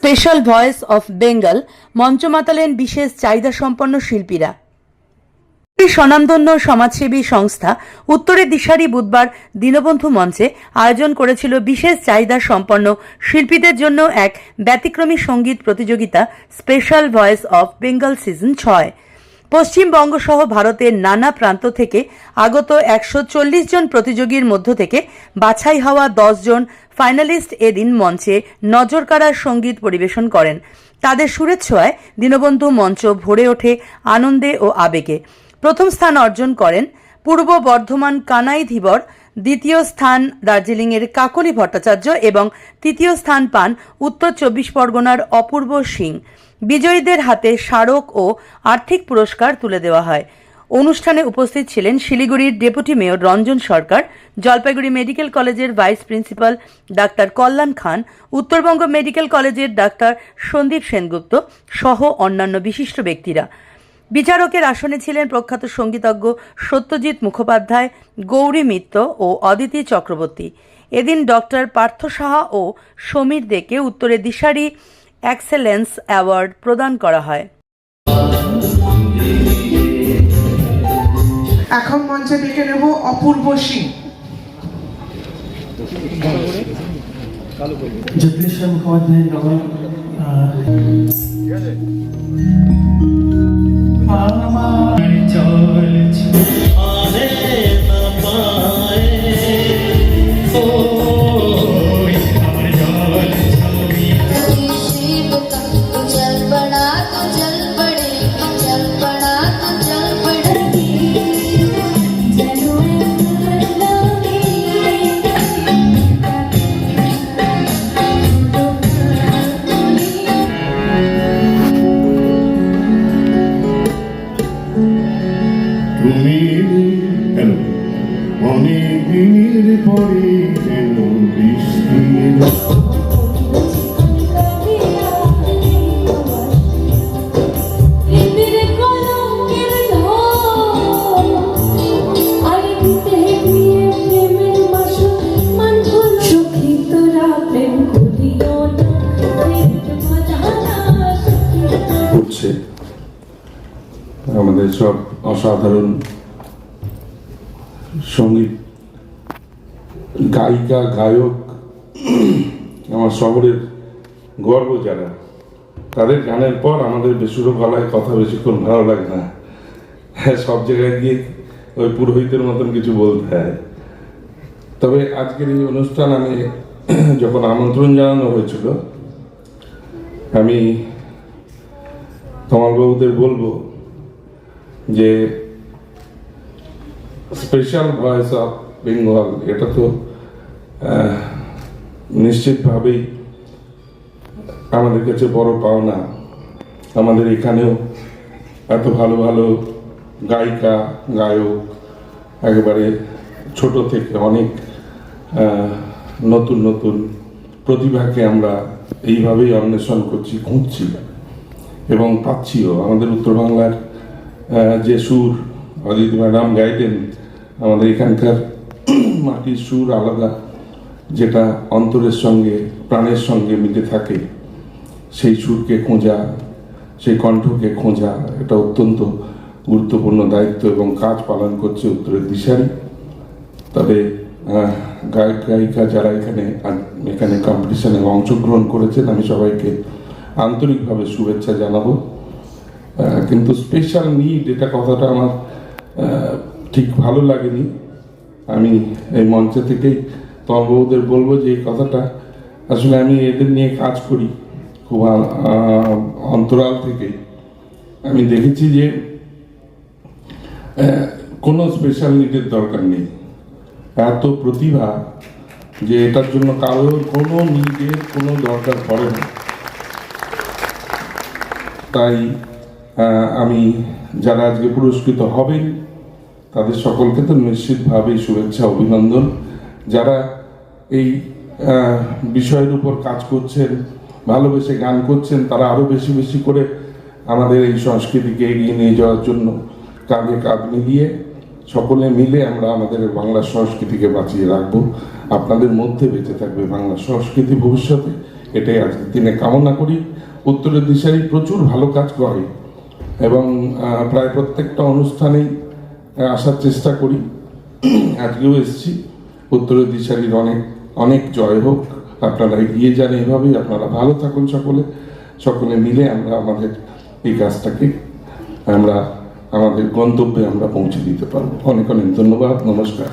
Special voice of Bengal মঞ্চ মাতালেন বিশেষ চাহিদা সম্পন্ন শিল্পীরা। স্বনামধন্য সমাজসেবী সংস্থা উত্তরের দিশারি বুধবার দীনবন্ধু মঞ্চে আয়োজন করেছিল বিশেষ চাহিদা সম্পন্ন শিল্পীদের জন্য এক ব্যতিক্রমী সংগীত প্রতিযোগিতা special voice of Bengal season ছয়। পশ্চিমবঙ্গ সহ ভারতের নানা প্রান্ত থেকে আগত একশো চল্লিশ জন প্রতিযোগীর মধ্য থেকে বাছাই হওয়া জন ফাইনালিস্ট এদিন মঞ্চে নজরকাড়ার সংগীত পরিবেশন করেন। তাদের সুরের দীনবন্ধু মঞ্চ ভরে ওঠে আনন্দে ও আবেগে। প্রথম স্থান অর্জন করেন পূর্ব বর্ধমান কানাই ধীবর দ্বিতীয় স্থান দার্জিলিংয়ের কাকলি ভট্টাচার্য এবং তৃতীয় স্থান পান উত্তর চব্বিশ পরগনার অপূর্ব সিং। বিজয়ীদের হাতে স্মারক ও আর্থিক পুরস্কার তুলে দেওয়া হয়। অনুষ্ঠানে উপস্থিত ছিলেন শিলিগুড়ির deputy mayor Ranjan Sarkar, Jalpaiguri medical কলেজের vice principal doctor Kalyan Khan, Uttarbanga medical কলেজের ডাক্তার সন্দীপ সেনগুপ্ত সহ অন্যান্য বিশিষ্ট ব্যক্তিরা। বিচারকের আসনে ছিলেন প্রখ্যাত সঙ্গীতজ্ঞ সত্যজিৎ মুখোপাধ্যায় গৌরী মিত্র ও অদিতি চক্রবর্তী। এদিন ডক্টর পার্থ সাহা ও সমীর দেকে উত্তরে দিশারি এক্সেলেন্স অ্যাওয়ার্ড প্রদান করা হয়। এখন মঞ্চে ডেকে নেব অপূর্ব সিং। জগদীশ্বর মুখোপাধ্যায় নগর আমার তুমি কেন অনেক দিনের পরে কেন বৃষ্টি। মান করছে আমাদের সব অসাধারণ সংগীত, গায়িকা, গায়ক, আমার শহরের গর্ব যারা, তাদের গানের পর আমাদের বেসুরো গলায় কথা বেশিক্ষণ ভালো লাগে না। হ্যাঁ সব জায়গায় গিয়ে ওই পুরোহিতের মতন কিছু বলতে হয়। তবে আজকের এই অনুষ্ঠান আমি যখন আমন্ত্রণ জানানো হয়েছিল, আমি তোমার বাবুদের বলব যে স্পেশাল ভয়েস অফ বেঙ্গল এটা তো নিশ্চিতভাবেই আমাদের কাছে বড় পাওনা। আমাদের এখানেও এত ভালো ভালো গায়িকা, গায়ক, একেবারে ছোট থেকে অনেক নতুন নতুন প্রতিভাকে আমরা এইভাবেই অন্বেষণ করছি, খুঁজছি এবং পাচ্ছিও। আমাদের উত্তর বাংলার যে সুর অদিত ম্যাডাম গাইতেন, আমাদের এখানকার মাটির সুর আলাদা, যেটা অন্তরের সঙ্গে, প্রাণের সঙ্গে মিলে থাকে। সেই সুরকে খোঁজা, সেই কণ্ঠকে খোঁজা, এটা অত্যন্ত গুরুত্বপূর্ণ দায়িত্ব এবং কাজ পালন করছে উত্তরের দিশারি। তবে গায়ক, গায়িকা যারা এখানে এখানে কম্পিটিশনে অংশগ্রহণ করেছেন, আমি সবাইকে আন্তরিকভাবে শুভেচ্ছা জানাব। কিন্তু স্পেশাল নিড এটা কথাটা আমার ঠিক ভালো লাগেনি। আমি এই মঞ্চে থেকেই তোমার বউদের বলব যে এই কথাটা, আসলে আমি এদের নিয়ে কাজ করি, খুব অন্তরাল থেকে। আমি দেখেছি যে কোনো স্পেশাল নিডের দরকার নেই। এত প্রতিভা যে এটার জন্য কারোর কোনো নিডের কোনো দরকার পড়ে না। তাই আমি যারা আজকে পুরস্কৃত হবেন, তাদের সকলকে তো নিশ্চিতভাবেই শুভেচ্ছা, অভিনন্দন। যারা এই বিষয়ের উপর কাজ করছেন, ভালোবেসে গান করছেন, তারা আরও বেশি বেশি করে আমাদের এই সংস্কৃতিকে এগিয়ে নিয়ে যাওয়ার জন্য কাঁধে কাঁধ মিলিয়ে সকলে মিলে আমরা আমাদের বাংলা সংস্কৃতিকে বাঁচিয়ে রাখব। আপনাদের মধ্যে বেঁচে থাকবে বাংলা সংস্কৃতি ভবিষ্যতে। এটাই আজকের দিনে কামনা করি। উত্তরের দিশারি প্রচুর ভালো কাজ করে। এবং প্রায় প্রত্যেকটা অনুষ্ঠানেই আসার চেষ্টা করি। আজকেও এসেছি। উত্তরের দিশারির অনেক অনেক জয় হোক। আপনারা এগিয়ে যান এভাবেই। আপনারা ভালো থাকুন সকলে। সকলে মিলে আমরা আমাদের এই কাজটাকে, আমরা, আমাদের গন্তব্যে আমরা পৌঁছে দিতে পারব। অনেক অনেক ধন্যবাদ। নমস্কার।